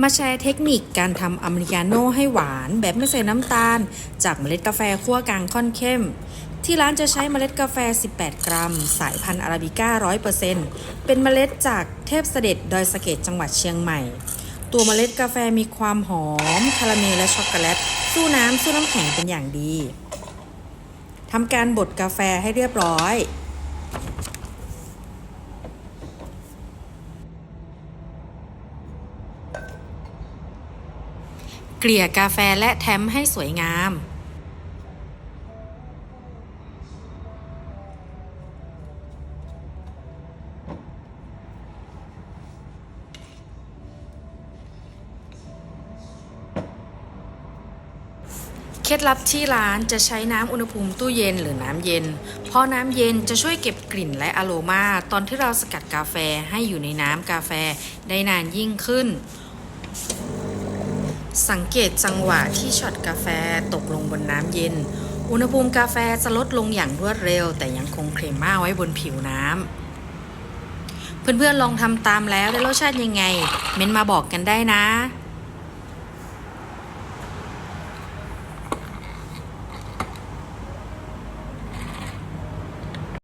มาแชร์เทคนิคการทำอเมริกาโน่ให้หวานแบบไม่ใส่น้ำตาล จากเมล็ดกาแฟคั่วกลางค่อนเข้ม ที่ร้านจะใช้เมล็ดกาแฟ 18 กรัม สายพันธุ์อาราบิก้า 100%เป็นเมล็ดจากเทพเสด็จดอยสะเก็ดจังหวัดเชียงใหม่ ตัวเมล็ดกาแฟมีความหอม คาราเมลและช็อกโกแลต สู้น้ำสู้น้ำแข็งเป็นอย่างดีทำการบดกาแฟให้เรียบร้อย เกลี่ยกาแฟและแท้มให้สวยงาม เคล็ดลับที่ร้านจะใช้น้ำอุณหภูมิตู้เย็นหรือน้ำเย็น เพราะน้ำเย็นจะช่วยเก็บกลิ่นและอโรมาตอนที่เราสกัดกาแฟให้อยู่ในน้ำกาแฟได้นานยิ่งขึ้น สังเกตจังหวะที่ช็อตกาแฟตกลงบนน้ำเย็น อุณหภูมิกาแฟจะลดลงอย่างรวดเร็ว แต่ยังคงเครม่าไว้บนผิวน้ำ เพื่อนๆลองทำตามแล้วได้รสชาติยังไง เม้นมาบอกกันได้นะ